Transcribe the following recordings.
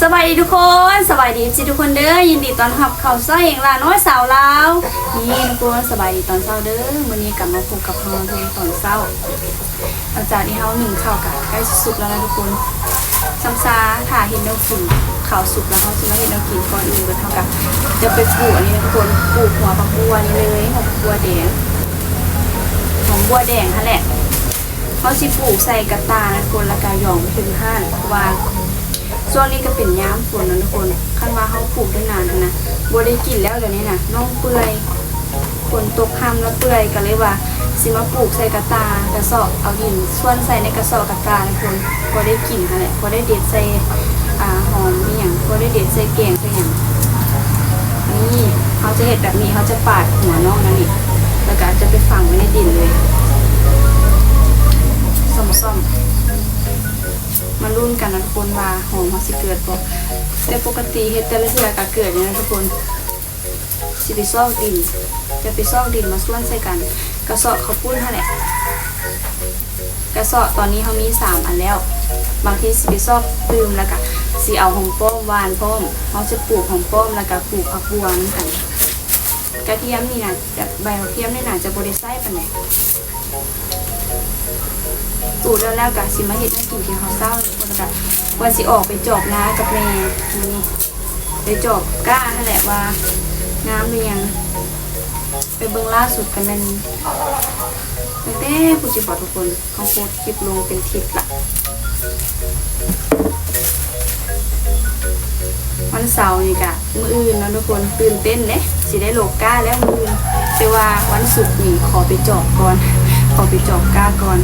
สวัสดีทุกคนสวัสดีสิทุกคนเด้อยินดีตอนรับเข้าสู่เองล่ะน้อยสาวลาวนี่ทุกคนสบายดีตอนเช้าเด้อมื้อนี้กลับมาพบกับเราทุกตอนเช้าหลังจากที่เฮาหนึ่งข้าวกับใกล้สุกแล้วนะทุกคนซ้ำซาถ่าเห็นแนวกินข้าวสุกแล้วเฮาสิมาเห็นแนวกินก่อนอื่นก็เท่ากับจะไปปลูกอันนี้นะทุกคนปลูกหัวผักบัวนี่เลยหัวบัวแดงหอมบัวแดงนั่นแหละเขาสิปลูกใส่กระตานะทุกคนแล้วก็หย่องขึ้นห้านเพราะว่า ช่วงนี้ก็เป็นย้ำฝนนะทุกคนคันว่าเขาปลูกได้นานนะบัได้กินแล้วเดี๋ยวนี้นะน้องเปื่อยฝนตกค่ำแล้วเปื่อยก็เลยว่าสิมาปลูกใส่กระตากระสอบเอาดินส่วนใส่ในกระสอบกระตาทุกคนพอได้กลิ่นค่ะแหละพอได้เด็ดใส่อ่าหอมนี่อย่างพอได้เด็ดใส่แกงใส่อย่างนี่เขาจะเห็ดแบบนี้เขาจะปาดหัวน้องนั่นนี่แล้วก็จะไปฝังไว้ในดินเลยซ่อมๆ มารุ่นกันนะทุกคนว่าหอมเขาสิเกิดบ่แต่ปกติเฮ็ดแต่ละเทื่อก็เกิดเนี่ยนะทุกคนสิไปซอกดินจะไปซอกดินมาส่วนใส่กันกระสอบเขาวปุ้นเท่าแหละกระสอบตอนนี้เขามีสามอันแล้ว บางทีสิไปซอกตืมแล้วก็สิเอาหอมป้อมหวานป้อมเขาจะปลูกหอมป้อมแล้วก็ปลูกผักบัวนั่นกันกระเทียมนี่นะใบกระเทียมนี่น่าจะบริไซปานไหน ตูดแล้วแล้วกะสิมาเห็ดให้กินที่เขาเศร้าทุกคนกะว่าสิออกไปจอบน้ากับแม่นี่ไปจอบก้านั่นแหละว่า น้ำหรือยังไปเบิ่งล่าสุดกันมันตั้งแต่ผู้จิบอทุกคนเขาโพสคลิปลงเป็นทิปละวันเสาร์นี่กะมืออื่นเนาะทุกคนตื่นเต้นเด้สิได้โลกก้าแล้วมืออื่นแต่ว่าวันศุกร์นี่ขอไปจอบก่อน ขอไปจอบก้าก่อน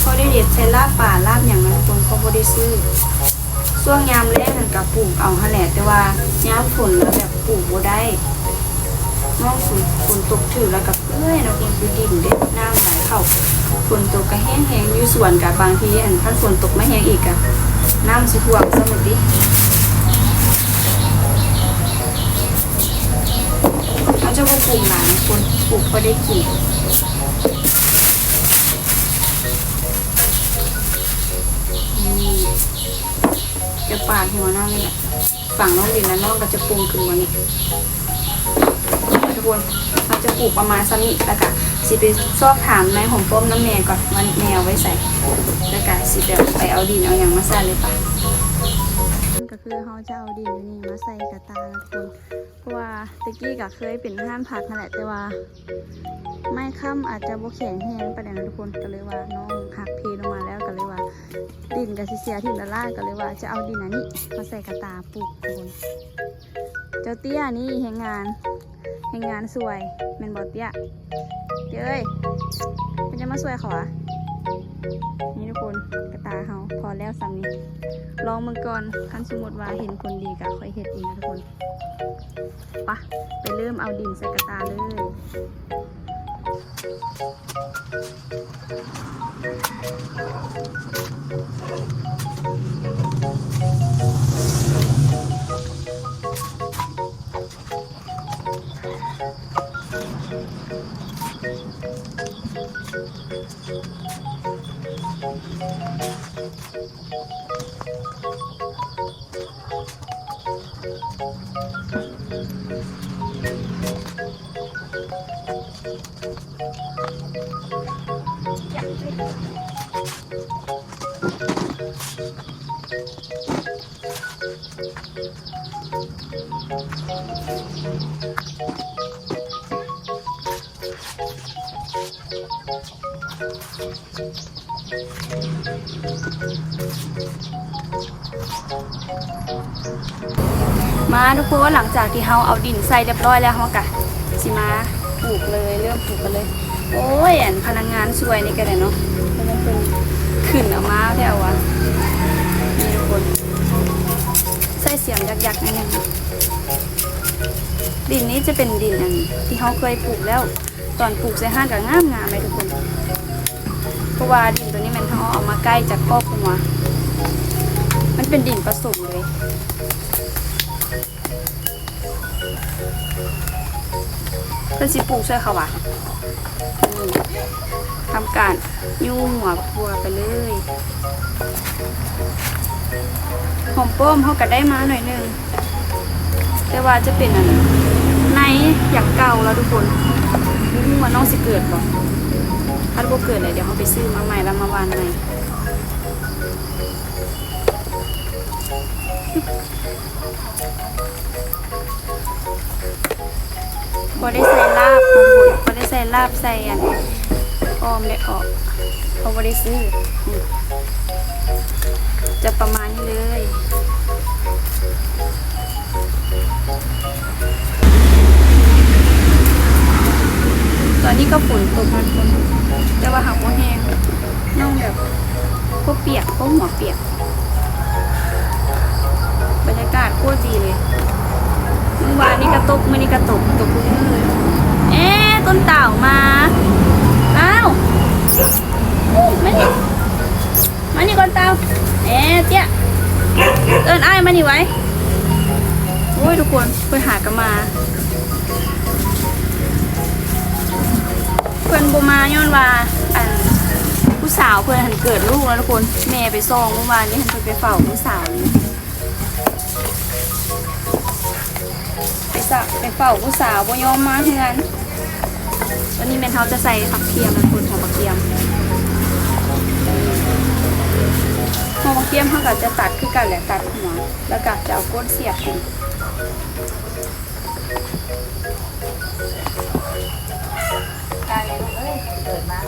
เขาได้เด็ดใช้ลาบป่าลาบอย่างนั้นคนเขาบ่ได้ซื้อช่วงยามแรกมันกับปลูกเอาหั่นแหละแต่ว่ายามฝนแล้วแบบปลูกบ่ได้น้องฝนฝนตกถือแล้วกับเอ้ยเราเองคือดินเด็ดน้ำไหลเข้าฝนตกก็แห้งแห้งๆอยู่สวนกับบางทีอันถ้าฝนตกไม่แห้งอีกอะน้ำสิท่วมซะหมดดิ เขาจะว่าปลูกหลายคนปลูกพอได้กินนี่จะปาดหัวหน้องนี่แหละฝั่งน้องดินแล้วน้องก็จะปรุงขึ้นมานี่ทุกคนเราจะปลูกประมาณสักนิดแล้วก็สิไปซอกถามในของต้มน้ำแมวก่อนมันแมวไว้ใส่แล้วก็สิแบบไปเอาดินเอาอย่างมาใส่เลยปะก็คือเขาจะเอาดินนี่มาใส่กระตาทุกคน เพราะว่าตะกี้ก็เคยเป็นห้านผักนั่นแหละแต่ว่า ไม่ค่ำอาจจะบกแข็งแห้งไปานใดนทุกคนก็เลยว่าน้องหักเพลงมาแล้วก็เลยว่า ดินกับซิเซียถิ่ละล่าก็เลยว่าจะเอาดินอันนี้มาใส่กระตาปลูกทุกคนเจ้าเตี้ยนี่แหงงานแหงงานสวยแมนบอเตี้ยเตี้ยเอ้ยเป็นจะมาสวยเขาอะนี่ทุกคนกระตาเขาพอแล้วสำนี้ลองมือก่อนคันสมมติว่าเห็นคนดีกับค่อยเห็ดเองนะทุกคน ปะไปเริ่มเอาดินใส่กระตาเลย ทุกคนหลังจากที่เราเอาดินใส่เรียบร้อยแล้วเรากะสิมาปลูกเลยเริ่มปลูกกันเลย โอ้ยอันพนักงานช่วยนี่ก็ได้เนาะมันเป็นขึ้นออกมาแถววะนี่ทุกคนใส่เสียงยักๆนิดนึงดินนี้จะเป็นดินอันที่เขาเคยปลูกแล้ว ตอนปลูกใส่ห้างกับงามงามเลยทุกคนเพราะว่าดินตัวนี้มันเขาเอามาใกล้จากครอบครัวมันเป็นดินผสมเลย เพื่อนสิปลูกช่วยเขาว่ะทำการยุ่งหัวบัวไปเลยหอมป้อมเขาก็ได้มาหน่อยนึงแต่ว่าจะเป็นอันในอย่างเก่าแล้วทุกคนรู้ว่าน้องสิเกิดบ่ถ้าบ่เกิดเลยเดี๋ยวเขาไปซื้อมาใหม่แล้วมาวานใหม่ บ่ได้ใส่ลาบทุกคนบ่ได้ใส่ลาบใส่อันออมเลยออกเขาบ่ได้ซื้อ จะประมาณนี้เลยตอนนี้ก็ฝนตกมันฝนแต่ว่าหักว่าแห้งน้องแบบพวกเปียกพวกหัวเปียก บรรยากาศโคตรดีเลย เมื่อวานนี้กระตุกเมื่อนี้กระตุกตกทุกมือเลยเอ๊ะต้นเต่ามา อ้าวมานี่มานี่ก่อนเต่าเอ๊ะเจ๊ยเอินอ้ายมานี่ไว้โอ้ยทุกคนไปหากันมาเพื่อนบมาย้อนว่าอันผู้สาวเพื่อนหันเกิดลูกแล้วทุกคนแม่ไปซองเมื่อวานนี้หันเพิ่นไปเฝ้าผู้สาว สะไปเฝ้าผู้สาวบ่ยอมมาเฮือนตอนนี้แม่นเขาจะใส่ผักเทียมแล้วคนหอมผักเทียมหอมผักเทียมเขาก็จะตัดคือกันแหละตัดหัวแล้วก็จะเอาก้นเสียบกินกายเลยลูกเอ้ยเกิดมา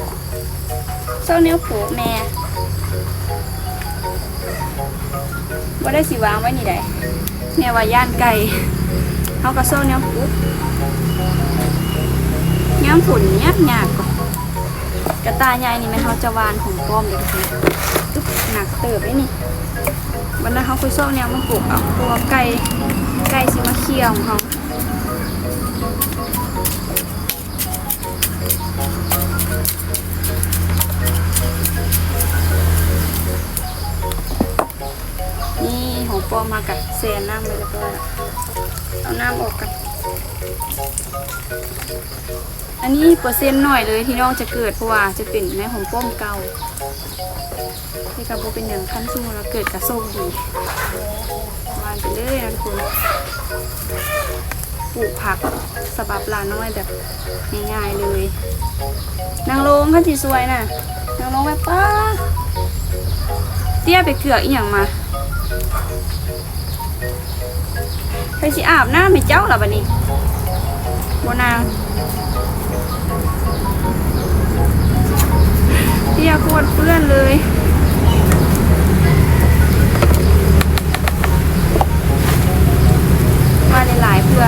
เจ้าเนื้อผูกแม่ว่าได้สิวางไว้นี่ได้แม่ว่าย่านไก่ เขาก็โซ่เนื้อผูกเนื้อผุนเนี้ยยากกกระตายใหญ่นี่แม่นเขาจะวานของป้อมเลยทุกคนตุ๊บหนักเติบเลยนี่วันนั้นเขาคุยโซ่เนี้ยมันปลูกเอาตัวไก่ไก่สิมาเคี่ยวของเขานี่ของป้อมมากับแซนน้ำไปแล้วก็ เอาน้ำออกกัน อันนี้เปอร์เซ็นต์หน่อยเลยที่น้องจะเกิดเพราะว่าจะเป็นในของป้อมเก่าที่กับโบเป็นอย่างขั้นสูงแล้วเกิดกระส้มดีวานไปเลยนะทุกคนปลูกผักสบับลาน้อยแบบง่ายๆเลย นางลงขั้นที่สวยน่ะ นางลงแบบป้าเตี้ยไปเกือกอีหยังมา ไปสิอาบน้ำให้เจ้าหรอบัดนี้บนางเที่ยโคตรเปื้อนเลยมาหลายๆเพื่อ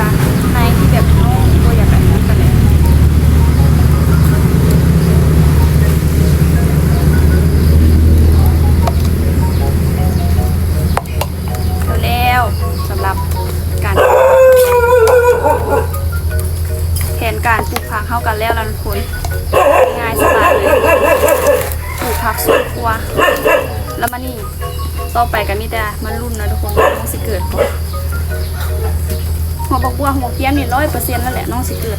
ต่อไปกันนี่แต่มันรุ่นนะทุกคนน้องสิเกิดก่อนหัวบักบัวหัวเกี้ยมนี่ร้อยเปอร์เซ็นต์แล้วแหละน้องสิเกิด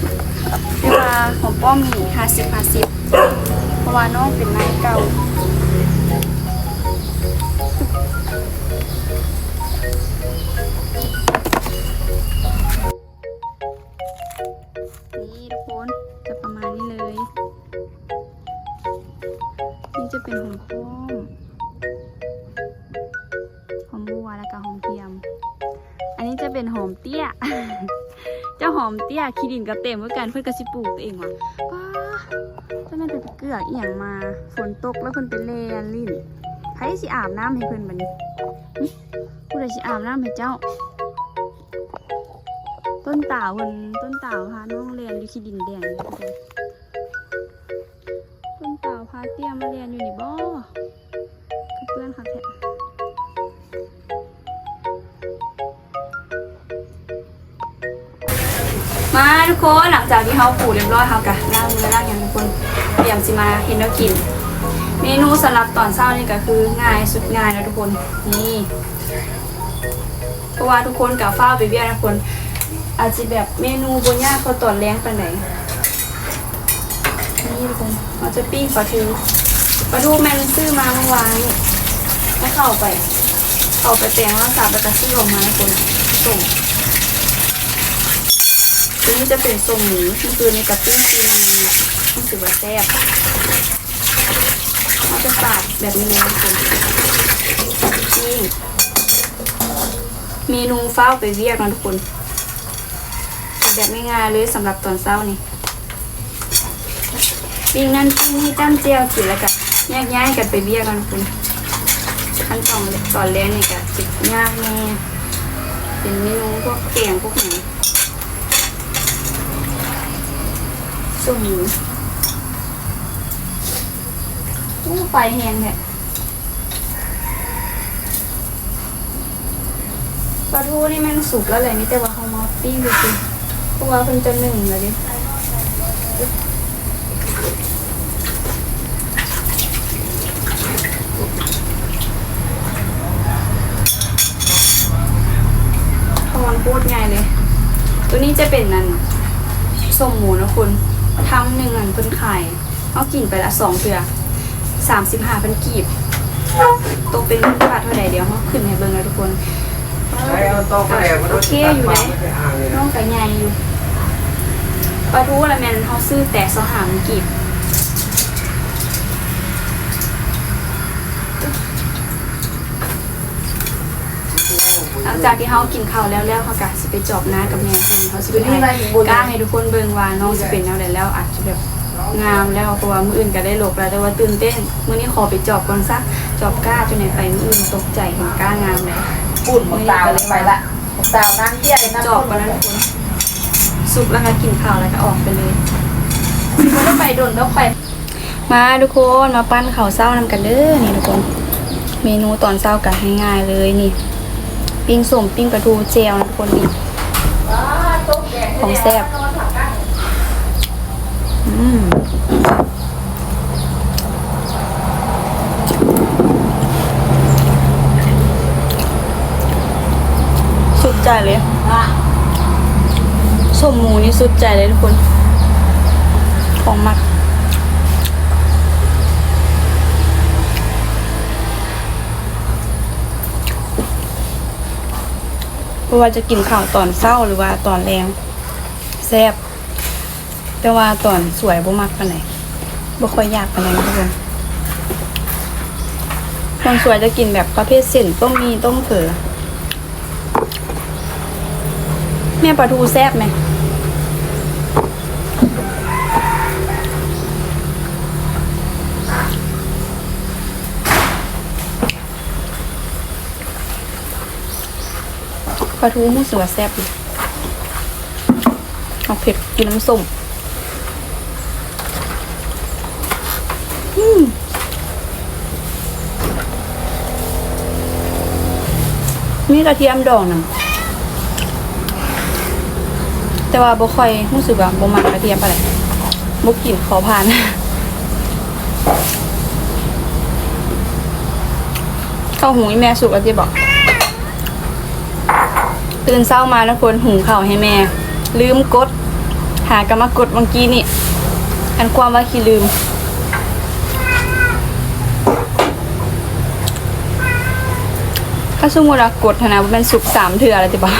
เรียกว่าหอมป้อมนี่ห้าสิบห้าสิบเพราะว่าน้องเป็นนายเก่านี่ทุกคนจะประมาณนี้เลยนี่จะเป็นหอมข้ อมเตี้ยคีดินกับเต็มเพื่อกันเพื่อกระสิปลูกตัวเองว่ะป้าเจ้าแม่นแต่ไปเกลือกอีหยังมา ฝนตกแล้วเพิ่นไปเลนลิ้นใครสิอาบน้ำให้เพิ่นบัดนี้ผู้ใดสิอาบน้ำให้เจ้า ต้นตาเพิ่นต้นต่าพาน้องเรียนอยู่ขี้ดินแดง กคนหลังจากที่เขาปูเรียบร้อยเขากะล้างมือล้างอย่างทุกคนเตรียมสิมาเห็นแล้วกิน เมนูสำหรับตอนเช้านี่ก็คือง่ายสุดง่ายแล้วทุกคนนี่เพราะว่าทุกคนกับฟ้าไปเบี้ยนะทุกคน อาจจะแบบเมนูบนยากเขาตอนแรงไปไหนนี่ทุกคนเราจะปิ้งปลาทูปลาทูแมนซื้อมาเมื่อวานนี่แล้วเข้าไป เข้าไปแปลงรักษาแล้วก็ซื้อออกมาให้คนส่ง ตัวนี้จะเป็นส่งหมูที่ตัวนี้กับปิ้งกินเนี่ยรู้สึกว่าแซ่บเราจะสาดแบบนี้เลยทุกคนนี่เมนูเฝ้าไปเวียกนะทุกคน แบบง่ายๆเลยสำหรับตอนเช้านี่ปิ้งนั่นปิ้งนี่จ้ำเจียวกินแล้วก็แยกย้ายกันไปเวียกกันทุกคนขั้นตอนตอนแรกนี่ก็จิตยากแน่เป็นเมนูพวกแกงพวกไหน ส้มหมูอู้ไฟแห้งแหละปลาทูนี่มันสุกแล้วแหละนี่แต่ว่าเขามาปิ้งดูสิเพราะว่าเพิ่นจะหนึ่งเลยดิทอนโคตรใหญ่เลย ตัวนี้จะเป็นนั่นส้มหมูนะคุณ ทำหนึ่งอันเป็นไข่เอากินไปละสองเถื่อสามสิบห้าพันกีบตกเป็นบาทเท่าไหร่เดี๋ยวเขาขึ้นให้เบิ่งนะทุกคนใช้เอาโต๊ะไปแล้วมันโอเคอยู่ไหนไม่ได้อ่านเลยนะน้องไก่ใหญ่อยู่ปลาทูอะไรแมนเขาซื้อแต่สหามกีบ หลังจากที่เขากินข้าวแล้วแล้วเขากะสิไปจอบหน้ากับแม่คนเขาสิไปให้กล้าให้ทุกคนเบิ่งว่าน้องสิเป็นแนวใดแล้วอาจจะแบบงามแล้วเพราะว่ามืออื่นก็ได้หลบแล้วแต่ว่าตื่นเต้นมื้อนี้ขอไปจอบก่อนซะจอบกล้าจนไหนไปมืออื่นตกใจเห็นกล้างามเลยปุ่นหมกตาวไปละหมกตาวน้ำเที่ยวน้ำจอบกันนะทุกคนสุกแล้วก็กินข้าวแล้วก็ออกไปเลยมันต้องไปโดนต้องไปมาทุกคนมาปั้นข้าวเศร้านำกันเด้อนี่ทุกคน เมนูตอนเช้ากันง่ายๆเลยนี่ ปิ้งสมปิ้งปลาทูเจลนะทุกคนนี่ของแซ่บอืมสุดใจเลยสมหมูนี่สุดใจเลยทุกคน ของมัก เพราะว่าจะกินข้าวตอนเศร้าหรือว่าตอนแรงแซ่บแต่ว่าตอนสวยบ่มักปานไหนบ่ค่อยยากปานไหนทุกคนตอนสวยจะกินแบบประเภทเส้นต้มมีต้มเผือแม่ปลาทูแซ่บไหม ปลาทูมูสวแซ่บเลยเอาเผ็ดกินน้ำส้มมีกระเทียมดองนะแต่ว่าบ่ค่อยรู้สึกว่าบ่มักกระเทียมปานใดบ่กินขอผ่านเข้าหุงอีแม่สุกแล้วที่บอก ตื่นเช้ามานะคนหุงข้าวให้แม่ ลืมกด หากรรมกดเมื่อกี้นี่อันความว่าขี้ลืม ถ้าสมมติว่ากดนะมันสุกสามเถื่ออะไรติบ่า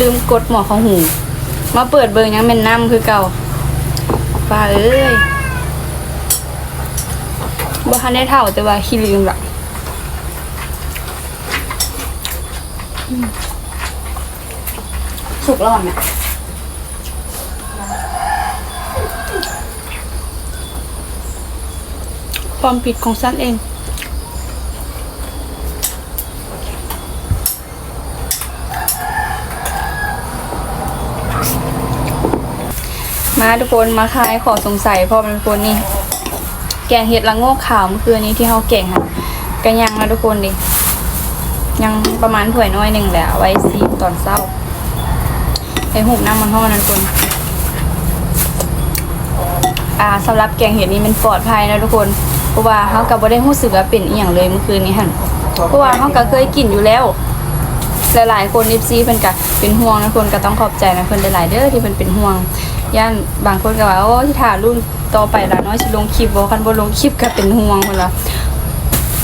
ลืมกดหมอของหู มาเปิดเบิงยังเป็นน้ำคือเก่าป้าเอ้ยบ่ทันได้เท่าแต่ว่าขี้ลืมละอืม สุกแล้วอะเนี่ยความผิดของฉันเอง มาทุกคนมาคลายขอสงสัยพราะเป็นคนนี่แกงเห็ดละโงกขาวเมื่อคืนนี้ที่เขาแกงค่ะกันยังนะทุกคนดิ ยังประมาณถ้วยน้อยหนึ่งแหละไว้ซีตอนเศร้าไอ้หุบน้ำมันห้อนะทุกคนอ่าสำหรับแกงเห็ดนี้มันปลอดภัยนะทุกคน เพราะว่าเขากับบ่ได้รู้สึกว่าเป็นอีหยังเลยเมื่อคืนนี้หั่นเพราะว่าเขาก็เคยกินอยู่แล้วหลายๆคน FC เพิ่นก็เป็นห่วงนะคนก็ต้องขอบใจนะเพิ่นหลายๆเด้อที่เพิ่นเป็นห่วงย่านบางคนก็ว่าโอ้ที่ถ่ารุ่นต่อไปละน้อยสิลงคลิปบ่คันบ่ลงคลิปก็เป็นห่วงเพิ่นว่า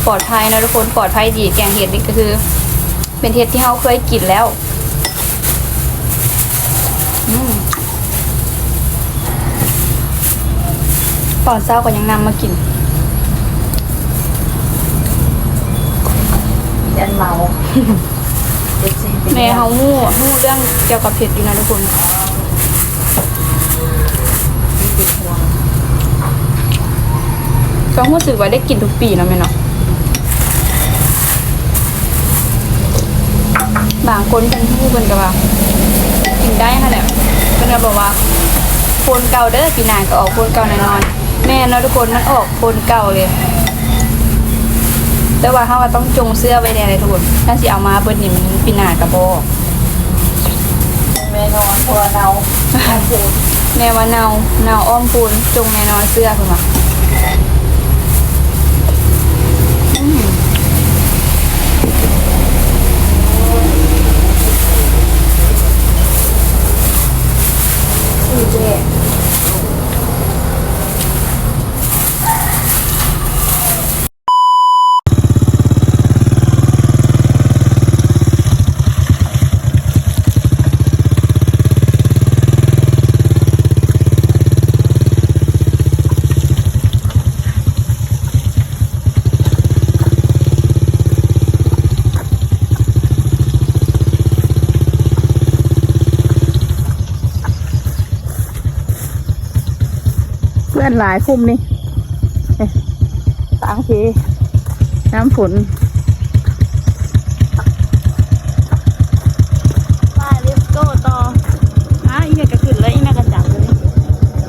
ปลอดภัยนะทุกคนปลอดภัยดีแกงเห็ดนี่ก็คือ เป็นเห็ดที่เฮาเคยกินแล้วอืมตอนเช้าก็ยังนำมากินยันเมาเอฟซีเป็นแม่เฮาฮู้ฮู้เรื่องเกี่ยวกับเห็ดอยู่นะทุกคนที่ติดห่วงก็รู้สึกว่าได้กินทุกปีเนาะแม่เนาะ บางคนเพิ่นฮู้เพิ่นก็ว่ากินได้ค่ะแหละเพิ่นก็บอกว่าโคนเก่าเด้อปีหน้าก็ออกโคนเก่าแน่นอน แม่เนาะทุกคนมันออกโคนเก่าเลย แต่ว่าเฮาก็ต้องจงเสื้อไว้แน่เลยทุกคนถ้าสิเอามาเบิดนี่มันปีหน้าก็บ่แม่นอนพัวเนาทำพูดแม่ว่าเนาเนาอ้อมปูนจงแน่นอนเสื้อเพิ่นว่าอืม ชื่ หลายคุมนี่เอ๊ะตางทีน้ำฝน มาเรียบโก้ต่ออะอีแม่ก็ขึ้นแล้วอีแม่ก็จับเลย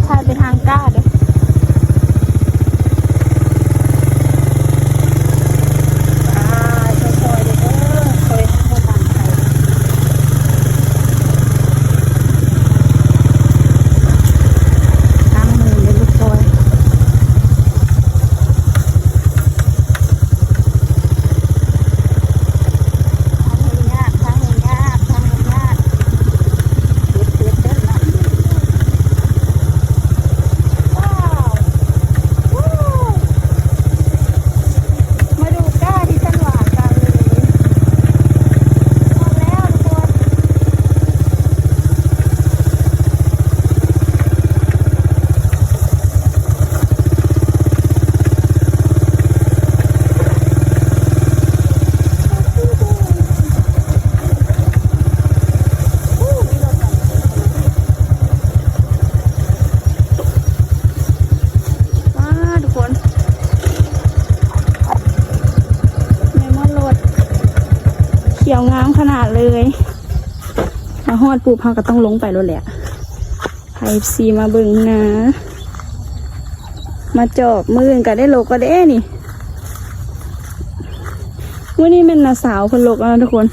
ถ้าไปทางก้าเด้อทางมือเลยลูกซอยทางยากทางยากทางยาก เด็ดเด็ดเด็ดนะว้าวว้าวมาดูก้าที่ฉันหวานกันเลยพอแล้วทุกคนว้าทุกคนในมอดรถเขียวงามขนาด เลยมาฮอดปูพาก็ต้องลงไปรถแหละไฮซีมาเบิ่งนะ มาจอบมือนก็ได้โลกก็ได้นี่วันนี้เป็นนาสาวคนโลกแล้วทุกคน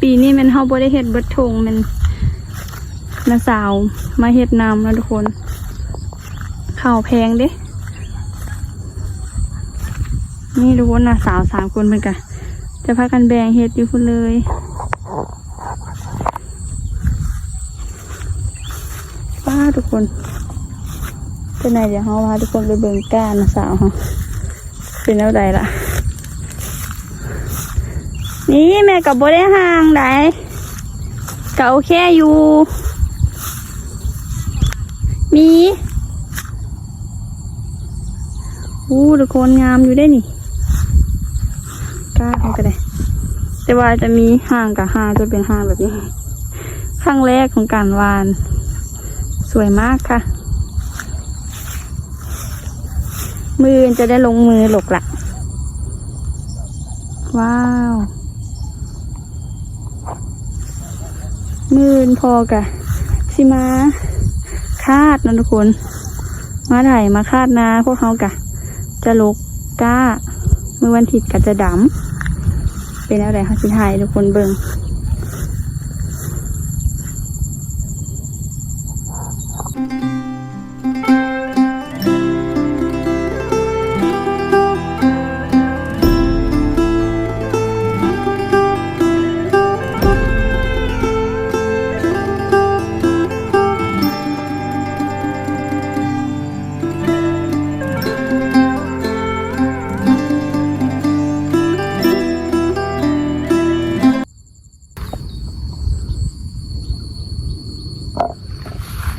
ปีนี้มันเฮาบ่ได้เฮ็ดเบิดทงมันนาสาวมาเฮ็ดนำนะทุกคนข้าวแพงเด้ นี่ทุกคนนะสาวสามคนเหมือนกันจะพากันแบ่งเฮ็ดอยู่คนเลยป้าทุกคนเป็นไงเดี๋ยวเขาพาทุกคนไปเบิ่งก้านนะสาวเขาเป็นแล้วใดล่ะ นี่แม่กับโบได้ห่างไดก็โอเคอยู่ มีอู้ทุกคนงามอยู่ได้นี่ ก้าก็ได้ แต่ว่าจะมีห่างกับห่างจะเป็นห่างแบบนี้ครั้งแรกของการวาน สวยมากค่ะ มือจะได้ลงมือหลกละว้าว มือนพอกะสิมาคาดนะทุกคน มาถ่มาคาดนะพวกเขากะ จะลกก้า มือวันถิดกะจะดำ เป็นอะไรคะสิถ่ายทุกคนเบิง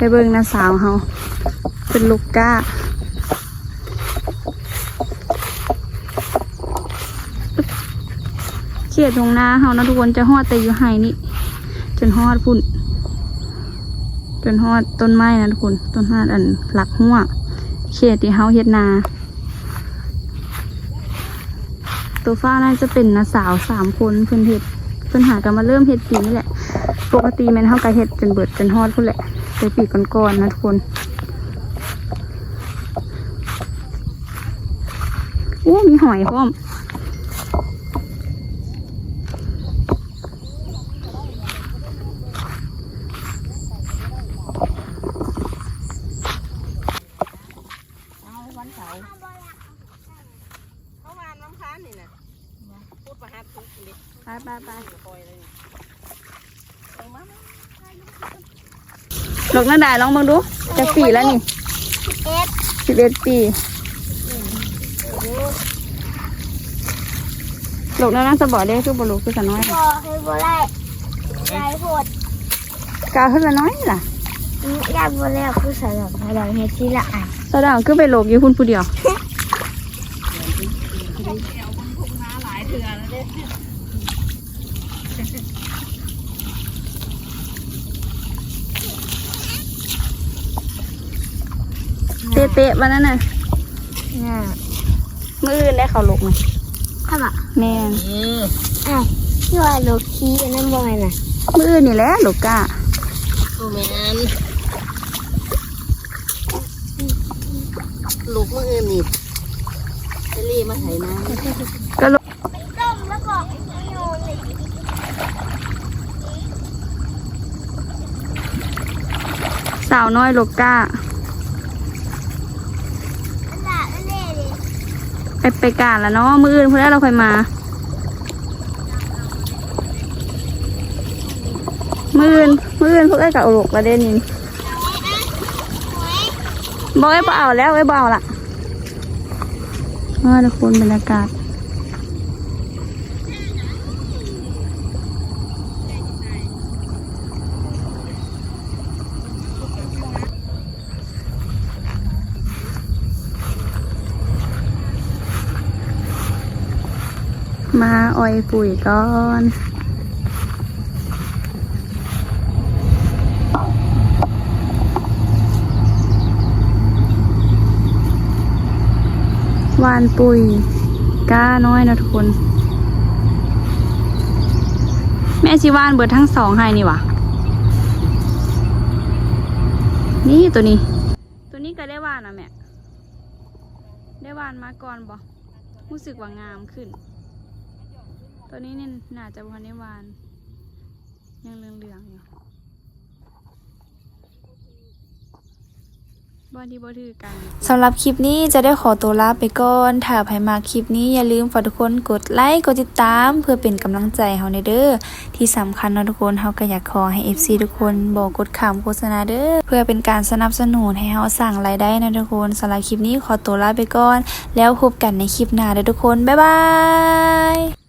ไปเบิ่งน้าสาวเฮาเป็นลูกก้า เขียดตรงหน้าเฮานะทุกคนจะฮอดแต่อยู่ไห้นี่จนฮอดพุ่น จนฮอดต้นไม้นะทุกคนต้นฮอดอันหลักหัวเขียดที่เฮาเฮ็ดนา ตัวฟ้าน่าจะเป็นน้าสาวสามคนเพิ่นเฮ็ดเพิ่นหากันมาเริ่มเฮ็ดปีนี้แหละ ปกติแม่นเฮาก็เฮ็ดจนเบิดจนฮอดพุ่นแหละ แต่ปีกก่อนๆนะทุกคนโอ้มีหอยพร้อมเอาวันเหลกน้าได้ลองเบิ่งดูจะปีแล้วนี่เอ็ดสิบเอ็ดปีหลกน้าน่าจะบอกได้คือบลูกคือสน้อยพอให้บัวไล่ไล่โหดกาคือสน้อยล่ะยาบัวไล่คือสลับให้เราเฮ็ดทีละอันสะดาวคือไปหลกอยู่คุณผู้เดียว เตะเตะๆวันนั้นน่ะน่ะมืออื่นได้เขาหลกไหมข้าวอะแม่นอ้าวที่ว่าโลคีอันนั้นบ่ไงน่ะมืออื่นนี่แหละหลกกาโอ้แมนลูกมืออื่นนี่เจลลี่มาไถน้ำก็หลกต้มแล้วก็โยนเลยสาวน้อยหลกกา อันน่ะอันนี้ดิ ไปไปการแล้วเนาะมืออื่นเพื่อนเราค่อยมา มืออื่นมืออื่นพวกไอ้กับหลกระเด็นนี่บอกไอ้บ่เอาแล้วไอ้บ่เอาละว่าทุกคนบรรยากาศ มาอ่อยปุ๋ยก่อนวานปุ๋ยก้าน้อยนะทุกคน แม่ชิวานเบิดทั้งสองให้นี่วะนี่ตัวนี้ ตัวนี้ก็ได้วานนะแม่ ได้วานมาก่อนบ่รู้สึกว่างามขึ้น ตัวนี้นี่น่าจะพันได้วาน ยังเหลืองๆอยู่บอที่บ่ถือกันสำหรับคลิปนี้จะได้ขอตัวลาไปก่อน ถ้าใครมาคลิปนี้อย่าลืมฝากทุกคนกดไลค์กดติดตาม เพื่อเป็นกำลังใจเฮาในเด้อที่สำคัญนะทุกคนเฮาก็อยากขอให้ FC ทุกคนบอกกดข่าวโฆษณาเด้อเพื่อเป็นการสนับสนุนให้เฮาสร้างรายได้นะทุกคนสำหรับคลิปนี้ขอตัวลาไปก่อน แล้วพบกันในคลิปหน้าเด้อทุกคนบ๊ายบาย